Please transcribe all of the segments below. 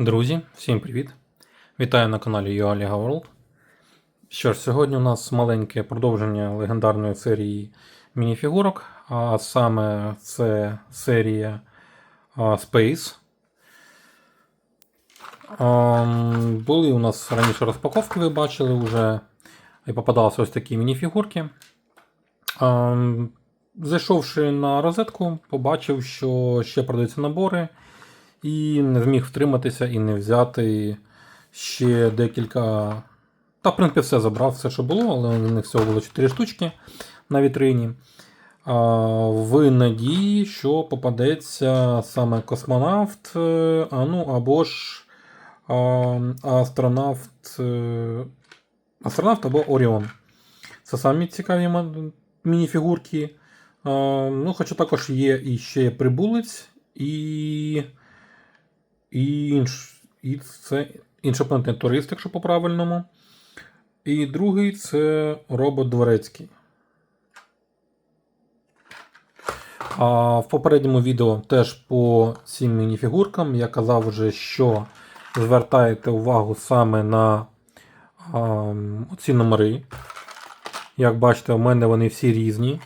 Друзі, всім привіт! Вітаю на каналі UALIGA World. Що ж, сьогодні у нас маленьке продовження легендарної серії мініфігурок, а саме це серія Space. Були у нас раніше розпаковки, ви бачили вже, і попадалися ось такі мініфігурки. Зайшовши на розетку, побачив, що ще продаються набори, і не зміг втриматися і не взяти ще декілька. Та, в принципі, все забрав, все, що було, але у них всього було 4 штучки на вітрині. В надії, що попадеться саме космонавт, е, а ну або ж астронавт, е, астронавт або Оріон. Це самі цікаві мініфігурки. Ну, Хоча також є і ще прибулець, і, і, інш, і це іншопланетний турист, якщо по-правильному. І другий це робот дворецький. А в попередньому відео теж по цим мініфігуркам я казав вже, що звертаєте увагу саме на а, ці номери. Як бачите, у мене вони всі різні.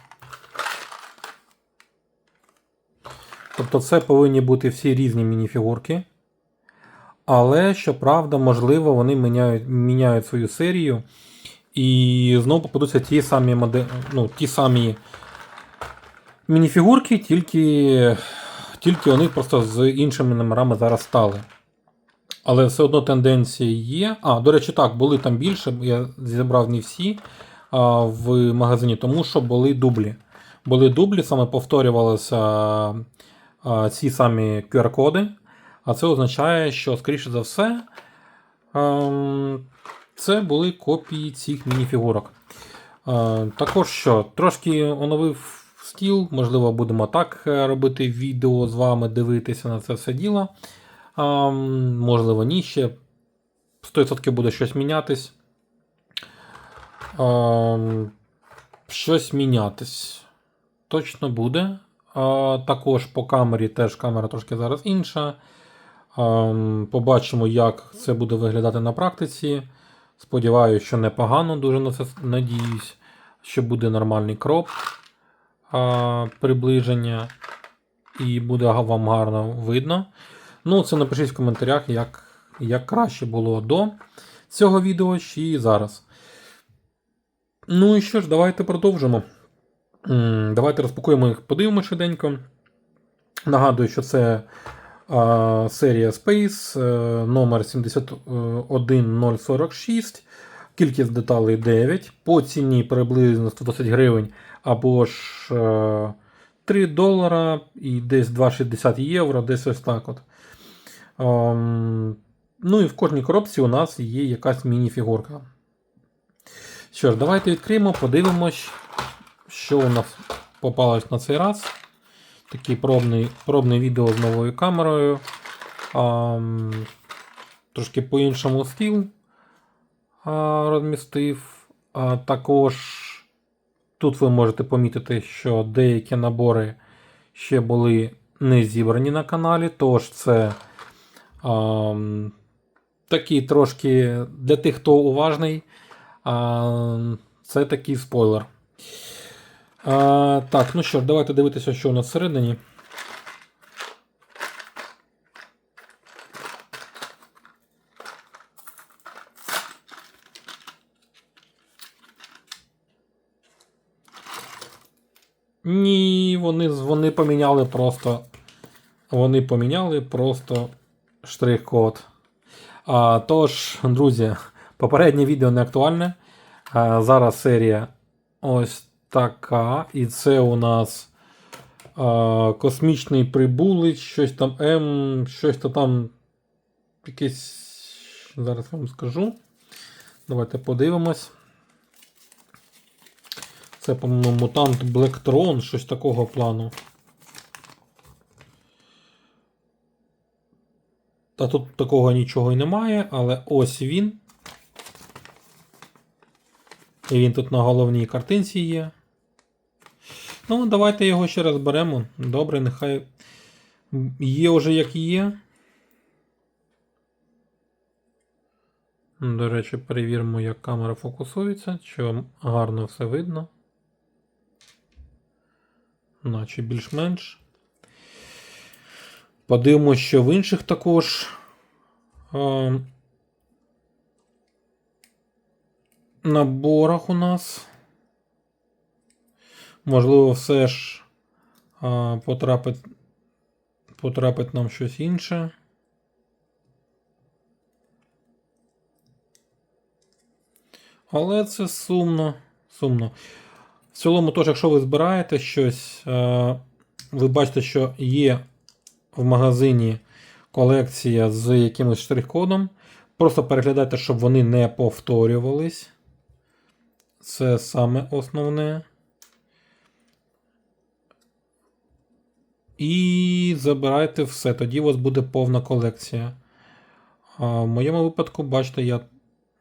Тобто це повинні бути всі різні мініфігурки. Але, щоправда, можливо, вони міняють, міняють свою серію. І знову попадуться ті самі модель, ну, ті самі мініфігурки, тільки, тільки вони просто з іншими номерами зараз стали. Але все одно тенденції є. А, до речі, так, були там більше, я зібрав не всі а, в магазині, тому що були дублі. Були дублі, саме повторювалися а, ці самі QR-коди. А це означає, що, скоріше за все, ем, це були копії цих мініфігурок. Е, Також що, трошки оновив стіл, можливо, будемо так е, робити відео з вами, дивитися на це все діло. Ем, Можливо, ні, ще 100% буде щось мінятись. Ем, Щось мінятись. Точно буде. Також по камері теж камера трошки зараз інша. Ем, Побачимо, як це буде виглядати на практиці. Сподіваюся, що непогано, дуже на це надіюсь, що буде нормальний кроп приближення, і буде вам гарно видно. Ну, це напишіть в коментарях, як, як краще було до цього відео чи зараз. Ну і що ж, давайте продовжимо. Давайте розпакуємо їх, подивимося швиденько. Нагадую, що це серія Space е, номер 71046. Кількість деталей 9. По ціні приблизно 120 гривень або ж е, 3 долара і десь 2,60 євро, десь ось так от. Ем, ну і в кожній коробці у нас є якась міні-фігурка. Що ж, давайте відкриємо, подивимось, що у нас попалось на цей раз. Такий пробне відео з новою камерою. Ам, трошки по-іншому стіл а, розмістив. А, також тут ви можете помітити, що деякі набори ще були не зібрані на каналі. Тож це ам, такий трошки для тих, хто уважний. А, це такий спойлер. А, так, ну що ж, давайте дивитися, що у нас всередині. Ні, вони, вони поміняли просто. Вони поміняли просто штрих-код. А, тож, друзі, попереднє відео не актуальне. А, зараз серія ось така. І це у нас а, космічний прибулець, щось там М, щось то там. Якесь. Зараз вам скажу. Давайте подивимось. Це, по-моєму, мутант Блектрон, щось такого плану. Та тут такого нічого і немає, але ось він. І він тут на головній картинці є. Ну, давайте його ще раз беремо. Добре, нехай є вже як є. До речі, перевіримо, як камера фокусується, чи вам гарно все видно. Наче більш-менш. Подивимося, що в інших також. наборах у нас. Можливо, все ж е, потрапить, потрапить нам щось інше. Але це сумно. сумно. В цілому, тож, якщо ви збираєте щось, е, ви бачите, що є в магазині колекція з якимось штрих-кодом. Просто переглядайте, щоб вони не повторювались. Це саме основне. І забирайте все. Тоді у вас буде повна колекція. А в моєму випадку, бачите, я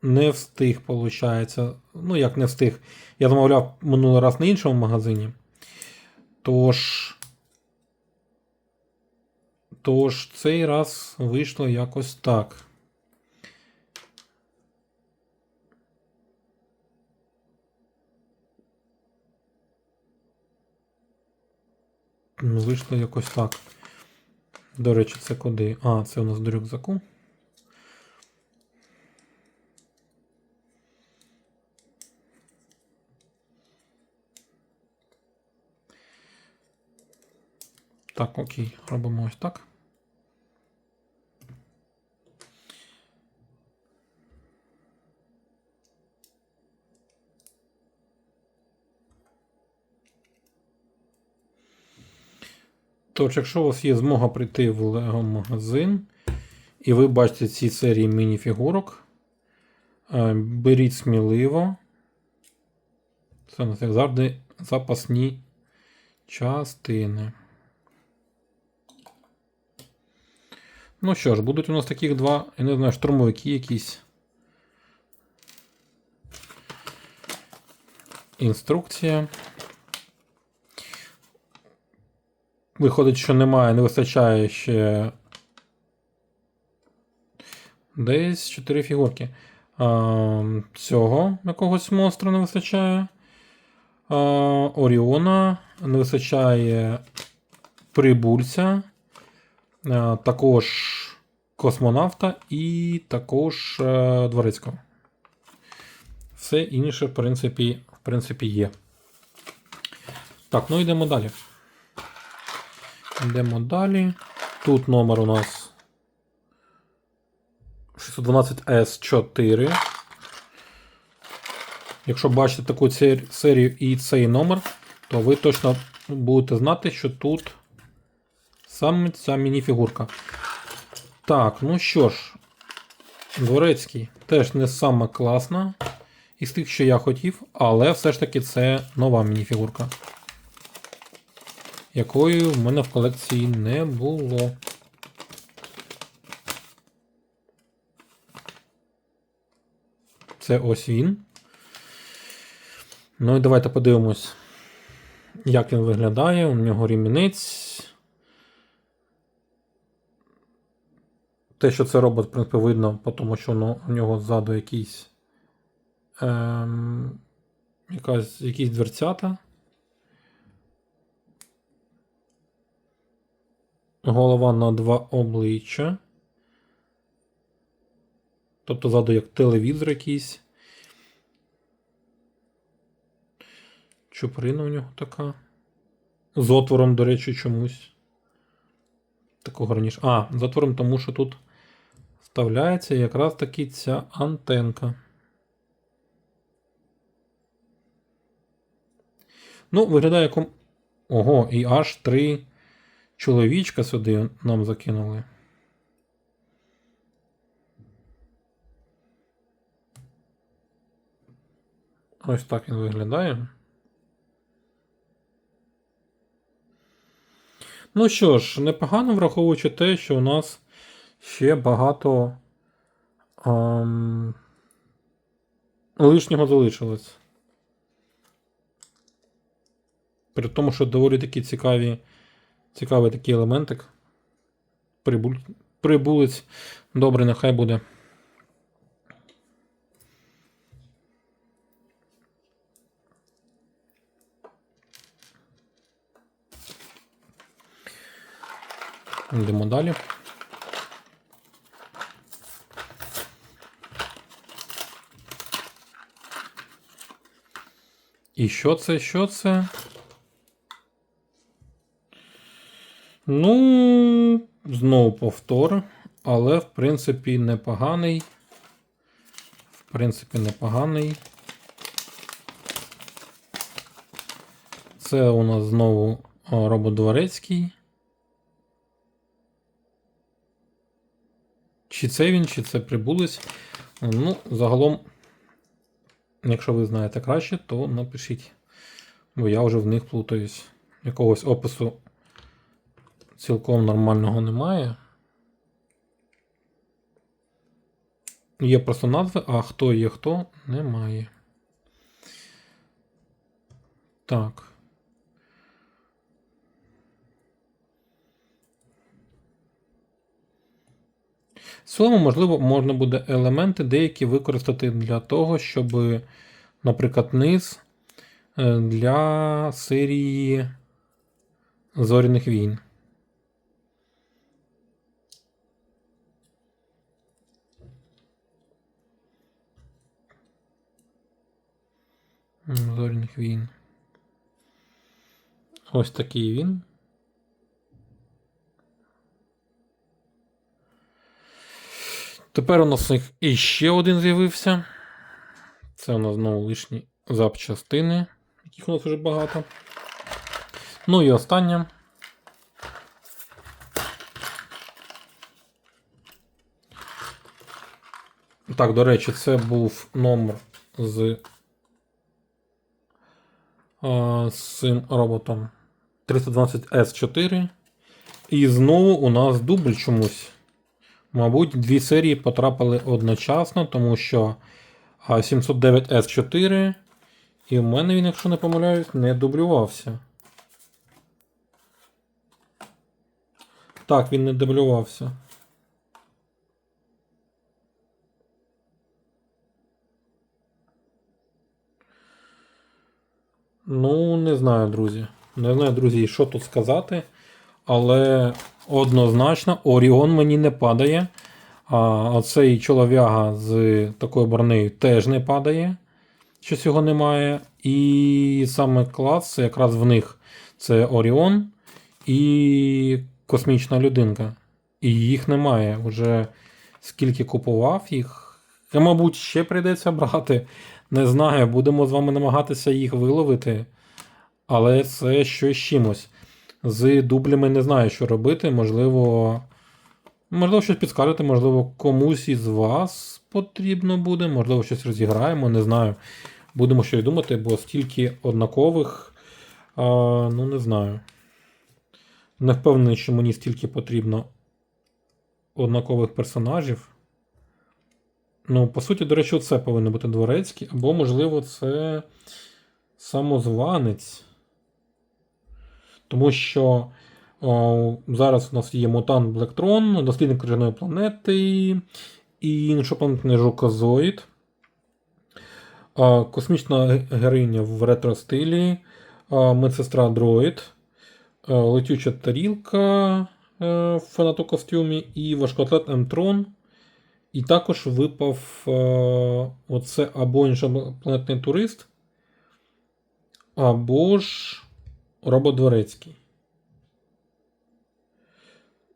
не встиг, виходить. Ну, як не встиг. Я замовляв минулий раз на іншому магазині. Тож. Тож, цей раз вийшло якось так. Вийшло якось так. До речі, це куди? А, це у нас до рюкзаку. Так, окей, робимо ось так. Тож, якщо у вас є змога прийти в Lego магазин, і ви бачите ці серії мініфігурок, е, беріть сміливо. Це у нас, як завжди, запасні частини. Ну що ж, будуть у нас таких два, я не знаю, штурмовики якісь. Інструкція. Виходить, що немає, не вистачає ще десь 4 фігурки. А, Цього якогось монстра не вистачає. А, Оріона, не вистачає прибульця. А, також космонавта і також а, дворецького. Все інше, в принципі, в принципі, є. Так, ну йдемо далі. Йдемо далі. Тут номер у нас 612S4. Якщо бачите таку серію і цей номер, то ви точно будете знати, що тут саме ця мініфігурка. Так, ну що ж, Дворецький теж не сама класна із тих, що я хотів, але все ж таки це нова мініфігурка якої в мене в колекції не було. Це ось він. Ну і давайте подивимось, як він виглядає. У нього рімінець. Те, що це робот, в принципі, видно, тому що ну, у нього ззаду якісь ем, якась, якісь дверцята. Голова на два обличчя. Тобто ззаду як телевізор якийсь. Чуприна у нього така. З отвором, до речі, чомусь. Такого раніше. А, з отвором, тому що тут вставляється якраз таки ця антенка. Ну, виглядає як. Ого, і аж три чоловічка сюди нам закинули. Ось так він виглядає. Ну що ж, непогано враховуючи те, що у нас ще багато ем, лишнього залишилось. При тому, що доволі такі цікаві. Цікавий такий елементик. Прибуль... Прибулець добре, нехай буде. Йдемо далі. І що це? Що це? Ну, знову повтор, але в принципі непоганий. В принципі, непоганий. Це у нас знову робот дворецький. Чи це він, чи це прибулець. Ну, загалом, якщо ви знаєте краще, то напишіть. Бо я вже в них плутаюсь. Якогось опису цілком нормального немає. Є просто назви, а хто є хто, немає. Так. В цілому, можливо, можна буде елементи деякі використати для того, щоб, наприклад, низ е, для серії зоряних війн. Зоряних війн. Ось такий він. Тепер у нас їх іще один з'явився. Це у нас знову лишні запчастини, яких у нас вже багато. Ну і останнє. Так, до речі, це був номер з, з цим роботом 312S4. І знову у нас дубль чомусь. Мабуть, дві серії потрапили одночасно, тому що 709S4. І в мене він, якщо не помиляюсь, не дублювався. Так, він не дублювався. Ну, не знаю, друзі. Не знаю, друзі, що тут сказати. Але однозначно Оріон мені не падає. А оцей чолов'яга з такою бронею теж не падає. Щось його немає. І саме клас, це якраз в них це Оріон і космічна людинка. І їх немає. Уже скільки купував їх. Мабуть, ще прийдеться брати. Не знаю, будемо з вами намагатися їх виловити. Але це щось чимось. З дублями не знаю, що робити. Можливо, можливо, щось підскажете, можливо, комусь із вас потрібно буде, можливо, щось розіграємо, не знаю. Будемо щось думати, бо стільки однакових. А, ну, не знаю. Не впевнений, що мені стільки потрібно однакових персонажів. Ну, по суті, до речі, це повинен бути дворецький, або, можливо, це самозванець. Тому що о, зараз у нас є мутант Блектрон, дослідник крижаної планети і іншопланетний жуказоїд. Космічна героїня в ретро-стилі, медсестра Дроїд, летюча тарілка е, в фанатокостюмі і важкоатлет Емтрон. І також випав е, оце або іншопланетний турист, або ж робот дворецький.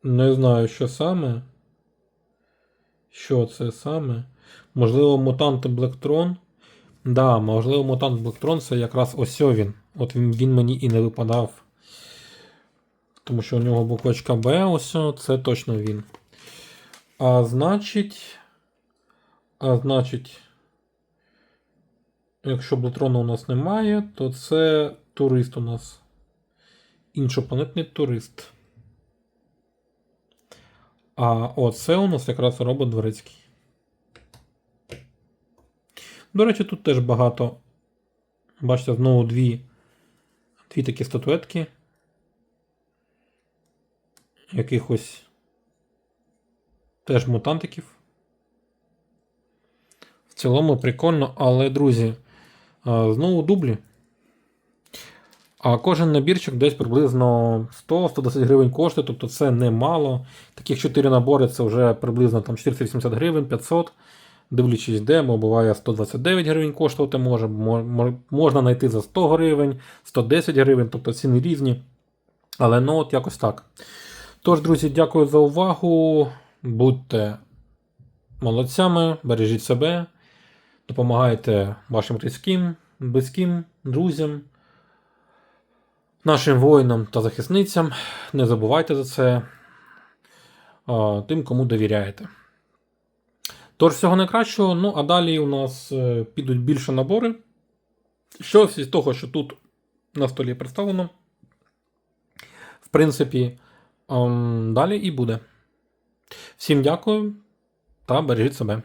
Не знаю, що саме. Що це саме? Можливо, мутант Блектрон. Да, можливо, мутант Блектрон це якраз ось він. От він, він мені і не випадав. Тому що у нього буквочка Б, ось це точно він. А значить. А значить, якщо Блетрона у нас немає, то це турист у нас. Іншопланетний турист. А оце у нас якраз робот дворецький. До речі, тут теж багато. Бачите, знову дві, дві такі статуетки. Якихось теж мутантиків. В цілому прикольно, але, друзі, знову дублі. А кожен набірчик десь приблизно 100-110 гривень коштує, тобто це немало. Таких 4 набори це вже приблизно там 480 гривень, 500. Дивлячись, де, бо буває 129 гривень коштувати може, мо- мо- можна знайти за 100 гривень, 110 гривень, тобто ціни різні. Але ну от якось так. Тож, друзі, дякую за увагу. Будьте молодцями, бережіть себе, допомагайте вашим близьким, близьким, друзям, нашим воїнам та захисницям. Не забувайте за це тим, кому довіряєте. Тож, всього найкращого. Ну, а далі у нас е, підуть більше набори. Щось із того, що тут на столі представлено. В принципі, ем, далі і буде. Всім дякую та бережіть себе.